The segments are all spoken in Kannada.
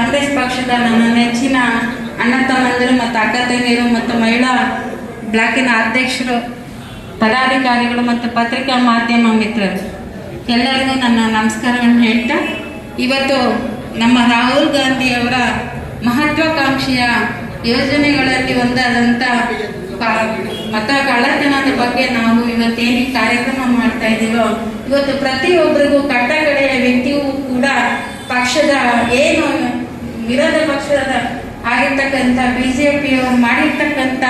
ಕಾಂಗ್ರೆಸ್ ಪಕ್ಷದ ನನ್ನ ನೆಚ್ಚಿನ ಅಣ್ಣ ತಮ್ಮಂದಿರು ಮತ್ತು ಅಕ್ಕ ತಂಗಿಯರು ಮತ್ತು ಮಹಿಳಾ ಬ್ಲಾಕಿನ ಅಧ್ಯಕ್ಷರು, ಪದಾಧಿಕಾರಿಗಳು ಮತ್ತು ಪತ್ರಿಕಾ ಮಾಧ್ಯಮ ಮಿತ್ರರು, ಎಲ್ಲರಿಗೂ ನನ್ನ ನಮಸ್ಕಾರವನ್ನು ಹೇಳ್ತಾ, ಇವತ್ತು ನಮ್ಮ ರಾಹುಲ್ ಗಾಂಧಿಯವರ ಮಹತ್ವಾಕಾಂಕ್ಷೆಯ ಯೋಜನೆಗಳಲ್ಲಿ ಒಂದಾದಂಥ ಮತ ಕಳ್ಳತನದ ಬಗ್ಗೆ ನಾವು ಇವತ್ತೇನು ಕಾರ್ಯಕ್ರಮ ಮಾಡ್ತಾ ಇದ್ದೀವೋ, ಇವತ್ತು ಪ್ರತಿಯೊಬ್ಬರಿಗೂ ಕಟ್ಟಕಡೆಯ ವ್ಯಕ್ತಿಯೂ ಕೂಡ ಪಕ್ಷದ ಏನು ವಿರೋಧ ಪಕ್ಷದ ಆಗಿರ್ತಕ್ಕಂಥ ಬಿಜೆಪಿಯವರು ಮಾಡಿರ್ತಕ್ಕಂಥ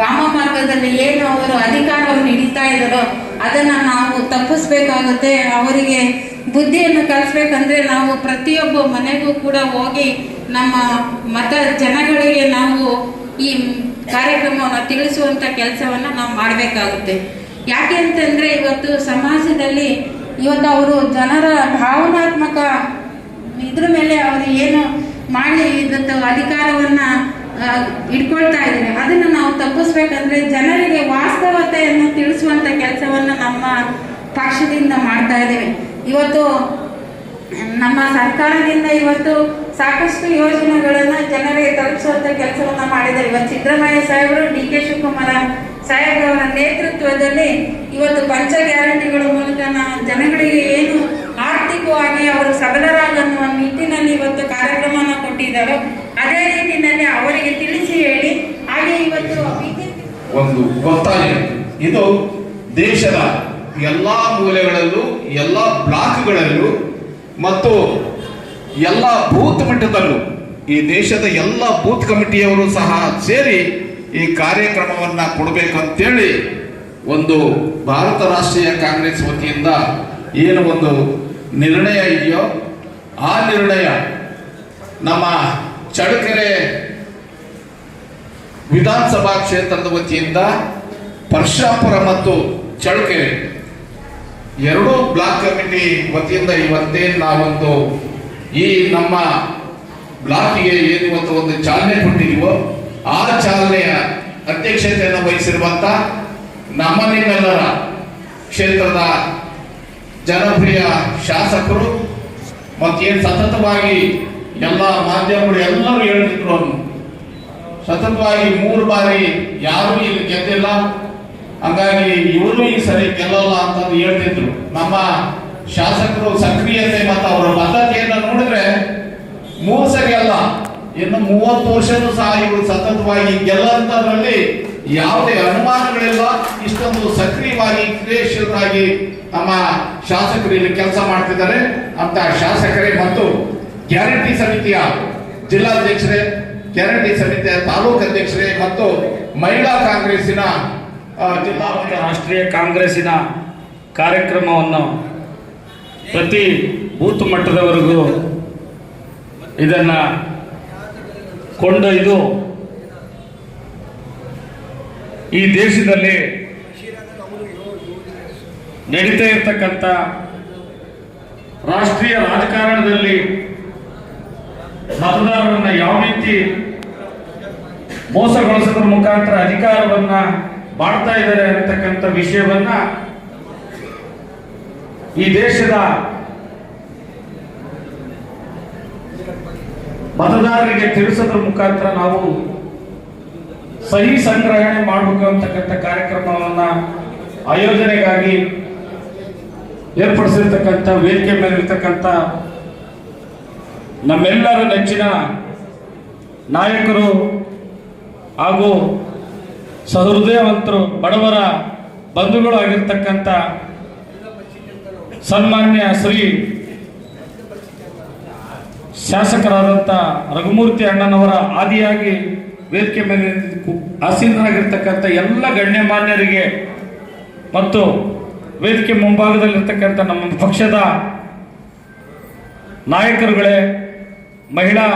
ವಾಮ ಮಾರ್ಗದಲ್ಲಿ ಏನು ಅವರು ಅಧಿಕಾರವನ್ನು ಹಿಡಿತಾ ಇದ್ದಾರೋ ಅದನ್ನ ನಾವು ತಪ್ಪಿಸ್ಬೇಕಾಗುತ್ತೆ. ಅವರಿಗೆ ಬುದ್ಧಿಯನ್ನು ಕಲಿಸ್ಬೇಕಂದ್ರೆ ನಾವು ಪ್ರತಿಯೊಬ್ಬ ಮನೆಗೂ ಕೂಡ ಹೋಗಿ ನಮ್ಮ ಮತ ಜನಗಳಿಗೆ ನಾವು ಈ ಕಾರ್ಯಕ್ರಮವನ್ನು ತಿಳಿಸುವಂತ ಕೆಲಸವನ್ನು ನಾವು ಮಾಡಬೇಕಾಗುತ್ತೆ. ಯಾಕೆ ಅಂತಂದ್ರೆ ಇವತ್ತು ಸಮಾಜದಲ್ಲಿ ಇವತ್ತು ಅವರು ಜನರ ಭಾವನಾತ್ಮಕ ಇದ್ರ ಮೇಲೆ ಅವರು ಏನು ಮಾಡಿ ಇದಂಥ ಅಧಿಕಾರವನ್ನ ಇಟ್ಕೊಳ್ತಾ ಇದ್ದಾರೆ ಅದನ್ನು ನಾವು ತಪ್ಪಿಸ್ಬೇಕಂದ್ರೆ ಜನರಿಗೆ ವಾಸ್ತವತೆಯನ್ನು ತಿಳಿಸುವಂತ ಕೆಲಸವನ್ನ ನಮ್ಮ ಪಕ್ಷದಿಂದ ಮಾಡ್ತಾ ಇದ್ದೇವೆ. ಇವತ್ತು ನಮ್ಮ ಸರ್ಕಾರದಿಂದ ಇವತ್ತು ಸಾಕಷ್ಟು ಯೋಜನೆಗಳನ್ನು ಜನರಿಗೆ ತಲುಪಿಸುವಂತ ಕೆಲಸವನ್ನ ಮಾಡಿದ್ದಾರೆ. ಇವತ್ತು ಸಿದ್ದರಾಮಯ್ಯ ಸಾಹೇಬರು, ಡಿ ಕೆ ಶಿವಕುಮಾರ ಸಾಹೇಬ್ರವರ ನೇತೃತ್ವದಲ್ಲಿ ಇವತ್ತು ಪಂಚ ಗ್ಯಾರಂಟಿಗಳ ಮೂಲಕ ಜನಗಳಿಗೆ ಏನು ಆರ್ಥಿಕವಾಗಿ ಅವರು ಸಬಲರಾಗನ್ನುವ ನಿಟ್ಟಿನಲ್ಲಿ ಇವತ್ತು ಅದೇ ರೀತಿಯಲ್ಲಿ ಅವರಿಗೆ ತಿಳಿಸಿ ಹೇಳಿ. ಹಾಗೆ ಇವತ್ತು ಒಂದು ಗೊತ್ತಾಗಿದೆ ಇದು ದೇಶದ ಎಲ್ಲಾ ಮೂಲೆಗಳಲ್ಲೂ ಎಲ್ಲ ಬ್ಲಾಕ್ಗಳಲ್ಲೂ ಮತ್ತು ಎಲ್ಲ ಬೂತ್ ಮಟ್ಟದಲ್ಲೂ ಈ ದೇಶದ ಎಲ್ಲ ಬೂತ್ ಕಮಿಟಿಯವರು ಸಹ ಸೇರಿ ಈ ಕಾರ್ಯಕ್ರಮವನ್ನ ಕೊಡಬೇಕಂತೇಳಿ ಒಂದು ಭಾರತ ರಾಷ್ಟ್ರೀಯ ಕಾಂಗ್ರೆಸ್ ವತಿಯಿಂದ ಏನು ಒಂದು ನಿರ್ಣಯ ಇದೆಯೋ ಆ ನಿರ್ಣಯ ನಮ್ಮ ಚಳ್ಳಕೆರೆ ವಿಧಾನಸಭಾ ಕ್ಷೇತ್ರದ ವತಿಯಿಂದ ಪರಶಾಪುರ ಮತ್ತು ಚಳ್ಳಕೆರೆ ಎರಡೂ ಬ್ಲಾಕ್ ಕಮಿಟಿ ವತಿಯಿಂದ ಇವತ್ತೇ ನಾವೊಂದು ಈ ನಮ್ಮ ಬ್ಲಾಕ್ಗೆ ಏನು ಇವತ್ತು ಒಂದು ಚಾಲನೆ ಕೊಟ್ಟಿದೀವೋ ಆ ಚಾಲನೆಯ ಅಧ್ಯಕ್ಷತೆಯನ್ನು ವಹಿಸಿರುವಂತ ನಮ್ಮ ನಿಮ್ಮೆಲ್ಲರ ಕ್ಷೇತ್ರದ ಜನಪ್ರಿಯ ಶಾಸಕರು ಮತ್ತೇನು ಸತತವಾಗಿ ಎಲ್ಲ ಮಾಧ್ಯಮಗಳು ಎಲ್ಲರೂ ಹೇಳ್ತಿದ್ರು ಅವನು. ಸತತವಾಗಿ ಮೂರು ಬಾರಿ ಯಾರು ಇಲ್ಲಿ ಗೆದ್ದಿಲ್ಲ. ಹಂಗಾಗಿ ಇವರು ಈ ಸರಿ ಗೆಲ್ಲಲ್ಲ ಅಂತಂದು ಹೇಳ್ತಿದ್ರು. ನಮ್ಮ ಶಾಸಕರು ಸಕ್ರಿಯತೆ ಮತ್ತು ಅವರ ಬದ್ಧತೆಯನ್ನು ನೋಡಿದ್ರೆ ಮೂರು ಸರಿ ಅಲ್ಲ, ಇನ್ನು ಮೂವತ್ತು ವರ್ಷನೂ ಸಹ ಇವರು ಸತತವಾಗಿ ಗೆಲ್ಲಂತದ್ರಲ್ಲಿ ಯಾವುದೇ ಅನುಮಾನಗಳಿಲ್ಲ. ಇಷ್ಟೊಂದು ಸಕ್ರಿಯವಾಗಿ ಕ್ರಿಯಾಶೀಲರಾಗಿ ನಮ್ಮ ಶಾಸಕರು ಇಲ್ಲಿ ಕೆಲಸ ಮಾಡ್ತಿದ್ದಾರೆ. ಅಂತ ಶಾಸಕರೇ ಮತ್ತು ಗ್ಯಾರಂಟಿ ಸಮಿತಿಯ ಜಿಲ್ಲಾಧ್ಯಕ್ಷರೇ, ಗ್ಯಾರಂಟಿ ಸಮಿತಿಯ ತಾಲೂಕು ಅಧ್ಯಕ್ಷರೇ ಮತ್ತು ಮಹಿಳಾ ಕಾಂಗ್ರೆಸ್ಸಿನ ಜಿಲ್ಲಾ ರಾಷ್ಟ್ರೀಯ ಕಾಂಗ್ರೆಸ್ಸಿನ ಕಾರ್ಯಕ್ರಮವನ್ನು ಪ್ರತಿ ಬೂತ್ ಮಟ್ಟದವರೆಗೂ ಇದನ್ನು ಕೊಂಡೊಯ್ದು ಈ ದೇಶದಲ್ಲಿ ನಡೀತಾ ಇರ್ತಕ್ಕಂಥ ರಾಷ್ಟ್ರೀಯ ರಾಜಕಾರಣದಲ್ಲಿ ಮತದಾರರನ್ನ ಯಾವ ರೀತಿ ಮೋಸಗೊಳಿಸೋದ್ರ ಮುಖಾಂತರ ಅಧಿಕಾರವನ್ನ ಮಾಡ್ತಾ ಇದ್ದಾರೆ ಅನ್ನತಕ್ಕಂಥ ವಿಷಯವನ್ನ ಈ ದೇಶದ ಮತದಾರರಿಗೆ ತಿಳಿಸೋದ್ರ ಮುಖಾಂತರ ನಾವು ಸಹಿ ಸಂಗ್ರಹಣೆ ಮಾಡಬೇಕು ಅಂತಕ್ಕಂಥ ಕಾರ್ಯಕ್ರಮವನ್ನ ಆಯೋಜನೆಗಾಗಿ ಏರ್ಪಡಿಸಿರ್ತಕ್ಕಂಥ ವೇದಿಕೆ ಮೇಲಿರ್ತಕ್ಕಂಥ ನಮ್ಮೆಲ್ಲರ ನೆಚ್ಚಿನ ನಾಯಕರು ಹಾಗೂ ಸಹೃದಯವಂತರು, ಬಡವರ ಬಂಧುಗಳು ಆಗಿರ್ತಕ್ಕಂಥ ಸನ್ಮಾನ್ಯ ಶ್ರೀ ಶಾಸಕರಾದಂಥ ರಘುಮೂರ್ತಿ ಅಣ್ಣನವರ ಆದಿಯಾಗಿ ವೇದಿಕೆ ಮೇಲೆ ಆಸೀನರಾಗಿರ್ತಕ್ಕಂಥ ಎಲ್ಲ ಗಣ್ಯಮಾನ್ಯರಿಗೆ ಮತ್ತು ವೇದಿಕೆ ಮುಂಭಾಗದಲ್ಲಿರ್ತಕ್ಕಂಥ ನಮ್ಮ ಪಕ್ಷದ ನಾಯಕರುಗಳೇ ಮಹಿಳಾ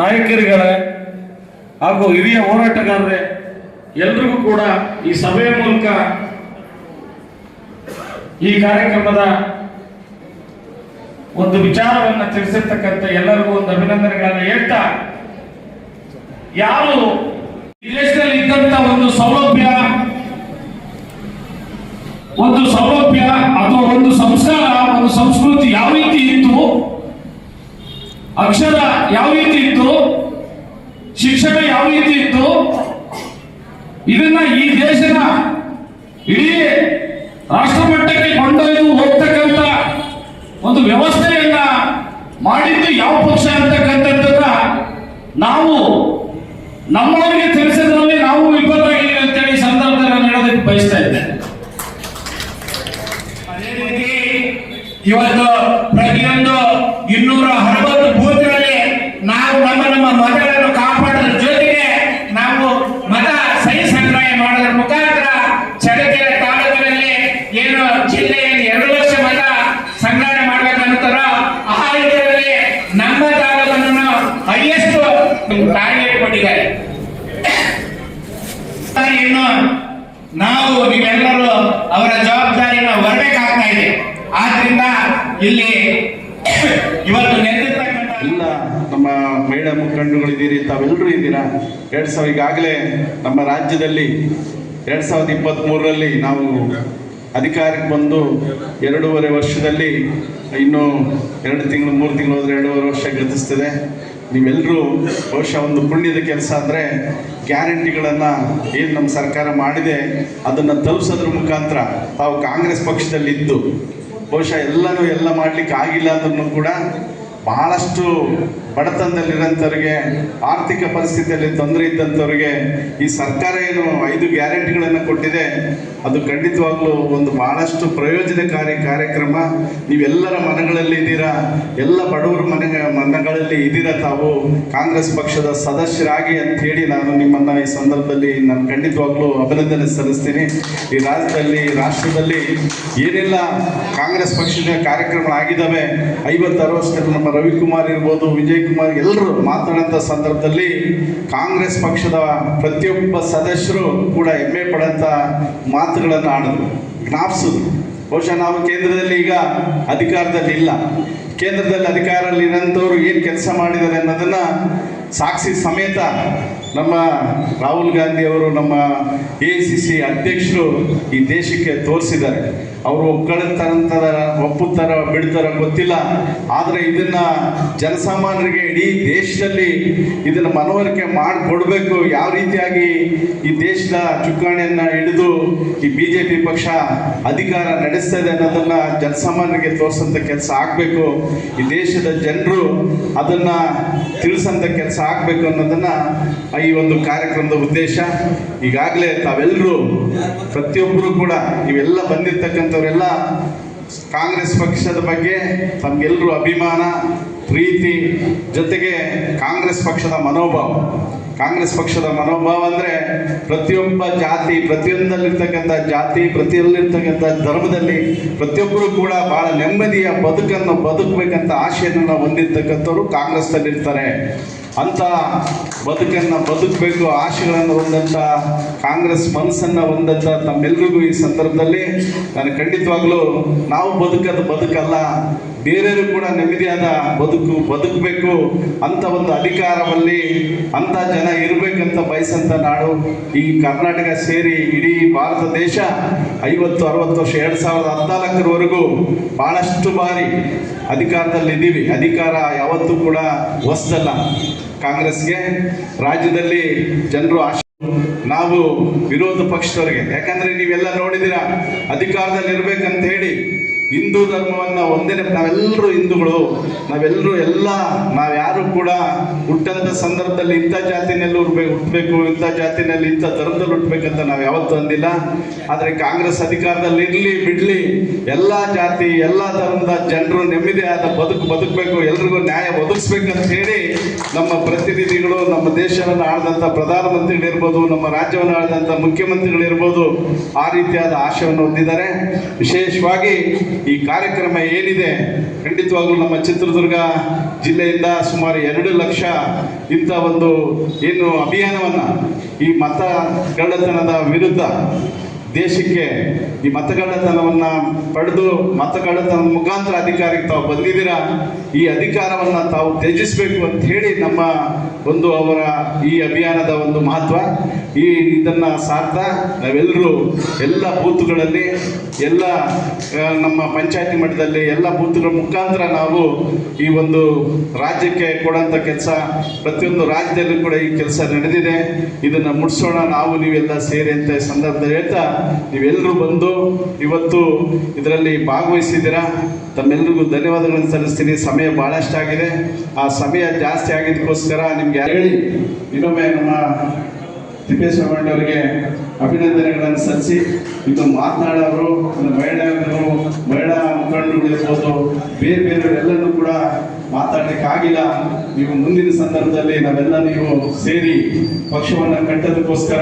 ನಾಯಕರುಗಳೇ ಹಾಗೂ ಹಿರಿಯ ಹೋರಾಟಗಾರರೇ, ಎಲ್ರಿಗೂ ಕೂಡ ಈ ಸಭೆಯ ಮೂಲಕ ಈ ಕಾರ್ಯಕ್ರಮದ ಒಂದು ವಿಚಾರವನ್ನ ತಿಳಿಸಿರ್ತಕ್ಕಂಥ ಎಲ್ಲರಿಗೂ ಒಂದು ಅಭಿನಂದನೆಗಳನ್ನು ಹೇಳ್ತಾ, ಯಾರು ವಿದೇಶದಲ್ಲಿ ದೇಶದಲ್ಲಿ ಇದ್ದಂತ ಒಂದು ಸೌಲಭ್ಯ ಒಂದು ಸೌಲಭ್ಯ ಅಥವಾ ಒಂದು ಸಂಸ್ಕಾರ, ಒಂದು ಸಂಸ್ಕೃತಿ ಯಾವ ರೀತಿ ಇತ್ತು? ಅಕ್ಷರ ಯಾವ ರೀತಿ ಇತ್ತು? ಶಿಕ್ಷಣ ಯಾವ ರೀತಿ ಇತ್ತು? ಇದನ್ನ ಈ ದೇಶದ ಇಡೀ ರಾಷ್ಟ್ರ ಮಟ್ಟಕ್ಕೆ ಕೊಂಡೊಯ್ದು ಹೋಗ್ತಕ್ಕಂಥ ಒಂದು ವ್ಯವಸ್ಥೆಯನ್ನ ಮಾಡಿದ್ದು ಯಾವ ಪಕ್ಷ ಅಂತಕ್ಕಂಥದ್ದನ್ನ ನಾವು ನಮ್ಮ ಏನು? ನಾವು ನೀವೆಲ್ಲರೂ ಅವರ ಜವಾಬ್ದಾರಿಯನ್ನು ಹೊರಬೇಕಾಗ್ತಾ ಇದೆ ಆದ್ರಿಂದ ಇಲ್ಲಿ ಇವತ್ತು ನೆರೆದಿರ್ತಕ್ಕಂಥ ಎಲ್ಲ ನಮ್ಮ ಮಹಿಳಾ ಮುಖಂಡಗಳಿದ್ದೀರಿ ತಾವೆಲ್ಲರೂ ಇದ್ದೀರಾ? ಎರಡ್ ಸಾವಿರ ಈಗಾಗಲೇ ನಮ್ಮ ರಾಜ್ಯದಲ್ಲಿ ಎರಡ್ ಸಾವಿರದ ಇಪ್ಪತ್ತ್ಮೂರರಲ್ಲಿ ನಾವು ಅಧಿಕಾರಕ್ಕೆ ಬಂದು ಎರಡೂವರೆ ವರ್ಷದಲ್ಲಿ ಇನ್ನು ಎರಡು ತಿಂಗಳು, ಮೂರು ತಿಂಗಳು ಹೋದರೆ ಎರಡೂವರೆ ವರ್ಷ ಗತಿಸ್ತದೆ ನೀವೆಲ್ಲರೂ ಬಹುಶಃ ಒಂದು ಪುಣ್ಯದ ಕೆಲಸ ಅಂದರೆ ಗ್ಯಾರಂಟಿಗಳನ್ನು ಏನು ನಮ್ಮ ಸರ್ಕಾರ ಮಾಡಿದೆ, ಅದನ್ನು ತಲುಪಿಸೋದ್ರ ಮುಖಾಂತರ ತಾವು ಕಾಂಗ್ರೆಸ್ ಪಕ್ಷದಲ್ಲಿದ್ದು, ಬಹುಶಃ ಎಲ್ಲನೂ ಎಲ್ಲ ಮಾಡ್ಲಿಕ್ಕೆ ಆಗಿಲ್ಲ ಅಂದ್ರೂ ಕೂಡ ಬಹಳಷ್ಟು ಬಡತನದಲ್ಲಿರೋಂಥವ್ರಿಗೆ, ಆರ್ಥಿಕ ಪರಿಸ್ಥಿತಿಯಲ್ಲಿ ತೊಂದರೆ ಇದ್ದಂಥವ್ರಿಗೆ, ಈ ಸರ್ಕಾರ ಏನು ಐದು ಗ್ಯಾರಂಟಿಗಳನ್ನು ಕೊಟ್ಟಿದೆ, ಅದು ಖಂಡಿತವಾಗ್ಲೂ ಒಂದು ಬಹಳಷ್ಟು ಪ್ರಯೋಜನಕಾರಿ ಕಾರ್ಯಕ್ರಮ. ನೀವೆಲ್ಲರ ಮನಗಳಲ್ಲಿ ಇದ್ದೀರಾ? ಎಲ್ಲ ಬಡವರ ಮನೆ, ಮನಗಳಲ್ಲಿ ಇದ್ದೀರಾ ತಾವು? ಕಾಂಗ್ರೆಸ್ ಪಕ್ಷದ ಸದಸ್ಯರಾಗಿ ಅಂತ ಹೇಳಿ ನಾನು ನಿಮ್ಮನ್ನು ಈ ಸಂದರ್ಭದಲ್ಲಿ ನಾನು ಖಂಡಿತವಾಗ್ಲೂ ಅಭಿನಂದನೆ ಸಲ್ಲಿಸ್ತೀನಿ. ಈ ರಾಜ್ಯದಲ್ಲಿ ರಾಷ್ಟ್ರದಲ್ಲಿ ಏನೆಲ್ಲ, ಕಾಂಗ್ರೆಸ್ ಪಕ್ಷದ ಕಾರ್ಯಕ್ರಮಗಳಾಗಿದ್ದಾವೆ. ಐವತ್ತು ಅರವತ್ತರಲ್ಲಿ ನಮ್ಮ ರವಿಕುಮಾರ್ ಇರ್ಬೋದು, ವಿಜಯ್ ಕುಮಾರ್, ಎಲ್ಲರೂ ಮಾತನಾಡಂಥ ಸಂದರ್ಭದಲ್ಲಿ ಕಾಂಗ್ರೆಸ್ ಪಕ್ಷದ ಪ್ರತಿಯೊಬ್ಬ ಸದಸ್ಯರು ಕೂಡ ಹೆಮ್ಮೆ ಪಡಂತ ಮಾತುಗಳನ್ನು ಆಡಿದ್ರು ಜ್ಞಾಪಿಸಿದ್ರು ಬಹುಶಃ ನಾವು ಕೇಂದ್ರದಲ್ಲಿ ಈಗ ಅಧಿಕಾರದಲ್ಲಿ ಇಲ್ಲ. ಕೇಂದ್ರದಲ್ಲಿ ಅಧಿಕಾರದಲ್ಲಿ ಇರೋಂಥವ್ರು ಏನು ಕೆಲಸ ಮಾಡಿದ್ದಾರೆ ಅನ್ನೋದನ್ನ ಸಾಕ್ಷಿ ಸಮೇತ ನಮ್ಮ ರಾಹುಲ್ ಗಾಂಧಿ ಅವರು, ನಮ್ಮ ಎ ಅಧ್ಯಕ್ಷರು ಈ ದೇಶಕ್ಕೆ ತೋರಿಸಿದ್ದಾರೆ. ಅವರು ಒಪ್ಕೊಳ್ಳುತ್ತಾರಂತಾರ ಒಪ್ಪುತ್ತಾರ ಬಿಡ್ತಾರ ಗೊತ್ತಿಲ್ಲ. ಆದರೆ ಇದನ್ನು ಜನಸಾಮಾನ್ಯರಿಗೆ ಇಡೀ ದೇಶದಲ್ಲಿ ಇದನ್ನು ಮನವರಿಕೆ ಮಾಡಿಕೊಡ್ಬೇಕು. ಯಾವ ರೀತಿಯಾಗಿ ಈ ದೇಶದ ಚುಕ್ಕಾಣಿಯನ್ನು ಹಿಡಿದು ಈ ಬಿ ಜೆ ಪಿ ಪಕ್ಷ ಅಧಿಕಾರ ನಡೆಸ್ತಾ ಅನ್ನೋದನ್ನು ಜನಸಾಮಾನ್ಯರಿಗೆ ತೋರಿಸಂತ ಕೆಲಸ ಆಗಬೇಕು. ಈ ದೇಶದ ಜನರು ಅದನ್ನು ತಿಳಿಸೋಂಥ ಕೆಲಸ ಆಗಬೇಕು ಅನ್ನೋದನ್ನ ಈ ಒಂದು ಕಾರ್ಯಕ್ರಮದ ಉದ್ದೇಶ. ಈಗಾಗಲೇ ತಾವೆಲ್ಲರೂ ಪ್ರತಿಯೊಬ್ಬರು ಕೂಡ ಇವೆಲ್ಲ ಬಂದಿರ್ತಕ್ಕಂಥವರೆಲ್ಲ ಕಾಂಗ್ರೆಸ್ ಪಕ್ಷದ ಬಗ್ಗೆ ತಮಗೆಲ್ಲರೂ ಅಭಿಮಾನ, ಪ್ರೀತಿ, ಜೊತೆಗೆ ಕಾಂಗ್ರೆಸ್ ಪಕ್ಷದ ಮನೋಭಾವ. ಕಾಂಗ್ರೆಸ್ ಪಕ್ಷದ ಮನೋಭಾವ ಅಂದರೆ ಪ್ರತಿಯೊಬ್ಬ ಜಾತಿ, ಪ್ರತಿಯೊಂದಲ್ಲಿರ್ತಕ್ಕಂಥ ಜಾತಿ, ಪ್ರತಿಯೊಂದಲ್ಲಿರ್ತಕ್ಕಂಥ ಧರ್ಮದಲ್ಲಿ ಪ್ರತಿಯೊಬ್ಬರು ಕೂಡ ಭಾಳ ನೆಮ್ಮದಿಯ ಬದುಕನ್ನು ಬದುಕಬೇಕಂತ ಆಶೆಯನ್ನು ಹೊಂದಿರ್ತಕ್ಕಂಥವ್ರು ಕಾಂಗ್ರೆಸ್ನಲ್ಲಿರ್ತಾರೆ. ಅಂತ ಬದುಕನ್ನು ಬದುಕಬೇಕು, ಆಶೆಗಳನ್ನು ಹೊಂದಂಥ ಕಾಂಗ್ರೆಸ್ ಮನಸ್ಸನ್ನು ಹೊಂದಂತ ತಮ್ಮೆಲ್ಲರಿಗೂ ಈ ಸಂದರ್ಭದಲ್ಲಿ ನಾನು ಖಂಡಿತವಾಗ್ಲೂ ನಾವು ಬದುಕದ ಬದುಕಲ್ಲ, ಬೇರೆಯವರು ಕೂಡ ನೆಮ್ಮದಿಯಾದ ಬದುಕು, ಬದುಕಬೇಕು ಅಂತ ಒಂದು ಅಧಿಕಾರವಲ್ಲಿ ಅಂತ ಜನ ಇರಬೇಕಂತ ಬಯಸಂತ ನಾಡು ಈ ಕರ್ನಾಟಕ ಸೇರಿ ಇಡೀ ಭಾರತ ದೇಶ ಐವತ್ತು, ಅರವತ್ತು ವರ್ಷ, ಎರಡು ಸಾವಿರದ ಹದಿನಾಲ್ಕರವರೆಗೂ ಬಹಳಷ್ಟು ಬಾರಿ ಅಧಿಕಾರದಲ್ಲಿ ಇದ್ದೀವಿ ಅಧಿಕಾರ ಯಾವತ್ತೂ ಕೂಡ ಹೊಸದಲ್ಲ. ಕಾಂಗ್ರೆಸ್ಗೆ ರಾಜ್ಯದಲ್ಲಿ ಜನರು ಆಶೆ ನಾವು ವಿರೋಧ ಪಕ್ಷದವರಿಗೆ ಯಾಕಂದ್ರೆ ನೀವೆಲ್ಲ ನೋಡಿದಿರ ಅಧಿಕಾರದಲ್ಲಿ ಇರ್ಬೇಕಂತ ಹೇಳಿ ಹಿಂದೂ ಧರ್ಮವನ್ನು ಒಂದೇ ನಾವೆಲ್ಲರೂ ಹಿಂದೂಗಳು ನಾವೆಲ್ಲರೂ ಎಲ್ಲ, ನಾವ್ಯಾರು ಕೂಡ ಹುಟ್ಟಂತ ಸಂದರ್ಭದಲ್ಲಿ ಇಂಥ ಜಾತಿನಲ್ಲಿ ಹುಟ್ಬೇಕು ಹುಟ್ಟಬೇಕು ಇಂಥ ಜಾತಿನಲ್ಲಿ ಇಂಥ ಧರ್ಮದಲ್ಲಿ ಹುಟ್ಟಬೇಕಂತ ನಾವು ಯಾವತ್ತೂ ಅಂದಿಲ್ಲ. ಆದರೆ ಕಾಂಗ್ರೆಸ್ ಅಧಿಕಾರದಲ್ಲಿ ಇರಲಿ, ಬಿಡಲಿ, ಎಲ್ಲ ಜಾತಿ, ಎಲ್ಲ ಧರ್ಮದ ಜನರು ನೆಮ್ಮದಿಯಾದ ಬದುಕು ಬದುಕಬೇಕು, ಎಲ್ರಿಗೂ ನ್ಯಾಯ ಒದಗಿಸ್ಬೇಕಂತ ಹೇಳಿ ನಮ್ಮ ಪ್ರತಿನಿಧಿಗಳು, ನಮ್ಮ ದೇಶವನ್ನು ಆಳಿದಂಥ ಪ್ರಧಾನಮಂತ್ರಿಗಳಿರ್ಬೋದು ನಮ್ಮ ರಾಜ್ಯವನ್ನು ಆಳಿದಂಥ ಮುಖ್ಯಮಂತ್ರಿಗಳಿರ್ಬೋದು ಆ ರೀತಿಯಾದ ಆಶಯವನ್ನು ಹೊಂದಿದ್ದಾರೆ. ವಿಶೇಷವಾಗಿ ಈ ಕಾರ್ಯಕ್ರಮ ಏನಿದೆ ಖಂಡಿತವಾಗ್ಲೂ ನಮ್ಮ ಚಿತ್ರದುರ್ಗ ಜಿಲ್ಲೆಯಿಂದ ಸುಮಾರು ಎರಡು ಲಕ್ಷ ಇಂಥ ಒಂದು ಏನು ಅಭಿಯಾನವನ್ನು ಈ ಮತ ಕಳ್ಳತನದ ವಿರುದ್ಧ ದೇಶಕ್ಕೆ ಈ ಮತಗಳತನವನ್ನ ಪಡೆದು ಮತಗಳ್ಳತನ ಮುಖಾಂತರ ಅಧಿಕಾರಕ್ಕೆ ತಾವು ಬಂದಿದ್ದೀರಾ? ಈ ಅಧಿಕಾರವನ್ನ ತಾವು ತ್ಯಜಿಸಬೇಕು ಅಂತ ಹೇಳಿ ನಮ್ಮ ಒಂದು ಅವರ ಈ ಅಭಿಯಾನದ ಒಂದು ಮಹತ್ವ. ಈ ಇದನ್ನ ಸಾರ್ತಾ ನಾವೆಲ್ಲರೂ ಎಲ್ಲ ಬೂತ್ಗಳಲ್ಲಿ, ಎಲ್ಲ ನಮ್ಮ ಪಂಚಾಯತಿ ಮಟ್ಟದಲ್ಲಿ ಎಲ್ಲ ಬೂತ್ಗಳ ಮುಖಾಂತರ ನಾವು ಈ ಒಂದು ರಾಜ್ಯಕ್ಕೆ ಕೊಡೋಂಥ ಕೆಲಸ, ಪ್ರತಿಯೊಂದು ರಾಜ್ಯದಲ್ಲೂ ಕೂಡ ಈ ಕೆಲಸ ನಡೆದಿದೆ. ಇದನ್ನ ಮುಡಿಸೋಣ, ನಾವು ನೀವೆಲ್ಲ ಸೇರಿ ಅಂತ ಸಂದರ್ಭದಲ್ಲಿ ಹೇಳ್ತಾ ನೀವೆಲ್ಲರೂ ಬಂದು ಇವತ್ತು ಇದರಲ್ಲಿ ಭಾಗವಹಿಸಿದ್ದೀರಾ? ತಮ್ಮೆಲ್ಲರಿಗೂ ಧನ್ಯವಾದಗಳನ್ನು ಸಲ್ಲಿಸ್ತೀನಿ. ಸಮಯ ಬಹಳಷ್ಟಾಗಿದೆ. ಆ ಸಮಯ ಜಾಸ್ತಿ ಆಗಿದ್ದಕ್ಕೋಸ್ಕರ ನಿಮ್ಗೆ ಹೇಳಿ? ಇನ್ನೊಮ್ಮೆ ನಮ್ಮ ತಿಪ್ಪೇಸ್ವಾಮಿ ಅವರಿಗೆ ಅಭಿನಂದನೆಗಳನ್ನು ಸಲ್ಲಿಸಿ ಇದು ಮಾತನಾಡೋರು ಮಹಿಳೆಯರು ಮಹಿಳಾ ಮುಖಂಡರುಗಳಿರ್ಬೋದು ಬೇರೆ ಬೇರೆಯವರೆಲ್ಲರೂ ಕೂಡ ಮಾತಾಡಲಿಕ್ಕಾಗಿಲ್ಲ ನೀವು ಮುಂದಿನ ಸಂದರ್ಭದಲ್ಲಿ ನಾವೆಲ್ಲ ನೀವು ಸೇರಿ ಪಕ್ಷವನ್ನು ಕಟ್ಟೋದಕ್ಕೋಸ್ಕರ